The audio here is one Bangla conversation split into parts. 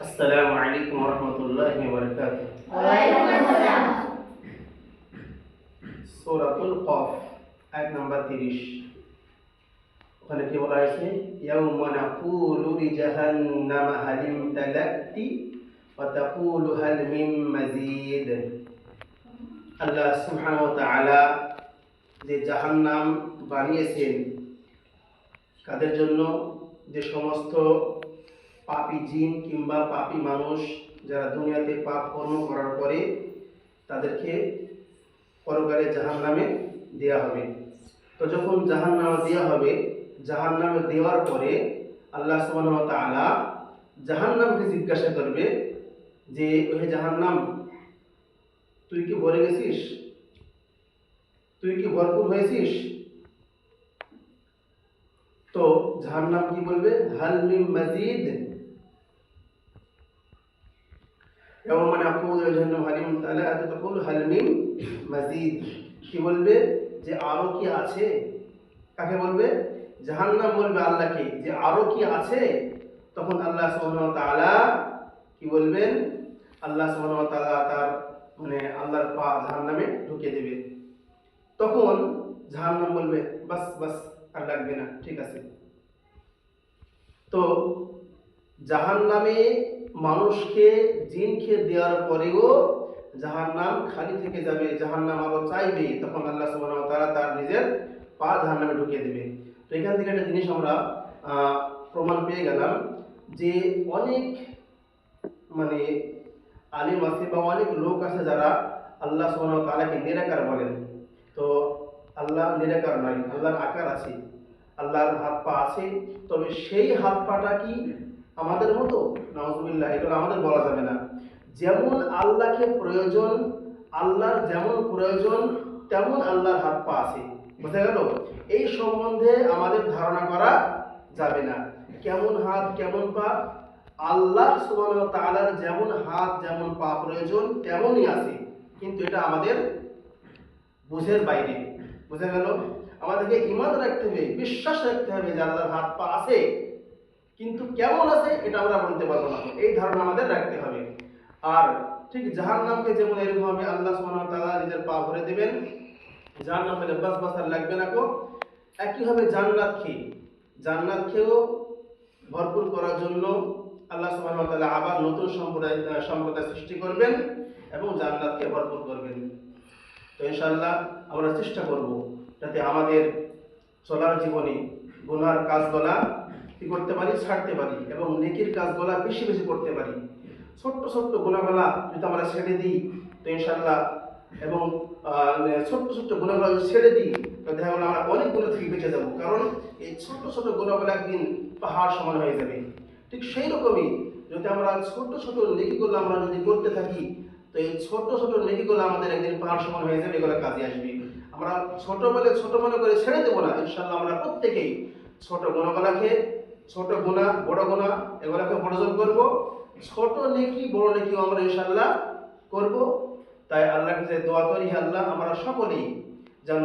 السلام عليكم ورحمة الله وبركاته সূরাতুল কফ আয়াত নাম্বার 30 ওখানে কি বলা হয়েছে ইয়াউমা নাকুলু লিজাহান্নামা হালিম তালাক্তি ওয়া তাকুলু হাল মিন মাজিদ আল্লাহ সুবহানাহু ওয়া তাআলা যে জাহান্নাম বানিয়েছেন কাদের জন্য যে সমস্ত পাপী জিন কিংবা পাপী মানুষ যারা দুনিয়াতে পাপ কর্ম করার পরে তাদেরকে পরকালে জাহান নামে দেওয়া হবে। তো যখন জাহান নামে দেওয়া হবে জাহান নামে দেওয়ার পরে আল্লাহ সুবহানাহু ওয়া তাআলা জাহান নামকে জিজ্ঞাসা করবে যে, ওহে জাহান নাম তুই কি ভরে গেছিস? তুই কি ভরপুর হয়েছিস? তো জাহান্নাম কি বলবে? হাল মিন মাজিদ يوم نقول لجهنم هل من تلأت تقول هل من مزيد কি বলবে যে আরো কি আছে কাকে বলবে জাহান্নাম বলবে আল্লাহকে যে আরো কি আছে তখন আল্লাহ সুবহানাহু ওয়া তাআলা কি বলবেন আল্লাহ সুবহানাহু ওয়া তাআলা তার মানে আল্লাহর পা জাহান্নামে ঢুকিয়ে দেবে তখন জাহান্নাম বলবে বাস বাস আর লাগবে না ঠিক আছে তো জাহান্নামে মানুষকে জিন খেয়ে দেওয়ার পরেও যাহার নাম খালি থেকে যাবে যাহার নাম আরও চাইবে, তখন আল্লাহ সুবহানাহু তারা তার নিজের পা জাহান্নামে ঢুকিয়ে দেবে। তো এখান থেকে একটা জিনিস আমরা প্রমাণ পেয়ে গেলাম যে অনেক মানে আলিম আছে বা অনেক লোক আছে যারা আল্লাহ সুবহানাহু ওয়া তাআলাকে নিরাকার বলেন। তো আল্লাহ নিরাকার নয়, আল্লাহর আকার আছে, আল্লাহর হাত পা আছে, তবে সেই হাত পাটা কি আমাদের মতো? নাউজুবিল্লাহ, এগুলো আমাদের বলা যাবে না। যেমন আল্লাহকে প্রয়োজন, আল্লাহর যেমন প্রয়োজন, তেমন আল্লাহর হাত পা আছে। বোঝা গেল? এই সম্বন্ধে আমাদের ধারণা করা যাবে না। কেমন হাত, কেমন পা? আল্লাহ সুবহানাহু ওয়া যেমন হাত, যেমন পা প্রয়োজন, তেমনই আছে। কিন্তু এটা আমাদের বুঝের বাইরে। বোঝা গেল? আমাদেরকে ইমান রাখতে হবে, বিশ্বাস রাখতে হবে যে আল্লাহর হাত পা আছে। কিন্তু কেমন আছে এটা আমরা বলতে পারব না। এই ধারণা আমাদের রাখতে হবে। আর ঠিক জাহান্নামকে যেমন এরকম হবে আল্লাহ সুবহানাহু তাআলা নিজের পা ভরে দিবেন, জাহান্নাম হলে বাস বাস আর লাগবে না কো একইভাবে জান্নাত খেয়ে জান্নাত খেয়েও ভরপুর করার জন্য আল্লাহ সুবহানাহু ওয়া তাআলা আবার নতুন সম্প্রদায় সম্প্রদায় সৃষ্টি করবেন এবং জান্নাতকে ভরপুর করবেন। তো ইনশাআল্লাহ আমরা চেষ্টা করব যাতে আমাদের চলার জীবনে গুনার কাজগুলা করতে পারি? ছাড়তে পারি এবং নেকির কাজগুলা বেশি বেশি করতে পারি। ছোট্ট ছোট্ট গুণাগুলা যদি আমরা ছেড়ে দিই, তো ইনশাল্লাহ এবং ছোট্ট ছোট্ট গুণাগুলা যদি ছেড়ে দিই তো দেখা গেলো আমরা অনেক গুণা থেকে বেঁচে যাব। কারণ এই ছোট্ট ছোট্ট গুণাগুলো একদিন পাহাড় সমান হয়ে যাবে। ঠিক সেই রকমই যদি আমরা ছোট ছোট নেকিগুলো আমরা যদি করতে থাকি, তো এই ছোট ছোট নেকিগুলো আমাদের একদিন পাহাড় সমান হয়ে যাবে, এগুলো কাজে আসবে। আমরা ছোট বলে ছোট মনে করে ছেড়ে দেবো না। ইনশাল্লাহ আমরা প্রত্যেকেই ছোট গুণগুলাকে ছোট গুণা, বড় গুণা, এগুলোকে বর্জন করব। ছোট নেকি, বড় নেকিও আমরা ইনশাল্লাহ করব। তাই আল্লাহকে যে দোয়া করি আল্লাহ, আমরা সকলেই যেন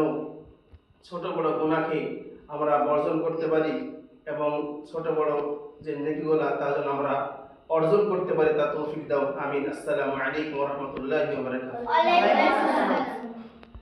ছোট বড় গুণাকে আমরা বর্জন করতে পারি এবং ছোট বড় যে নেকিগুলা, তা যেন আমরা অর্জন করতে পারি, তা তৌফিক দাও। আমিন। আসসালামু আলাইকুম রাহমাতুল্লাহি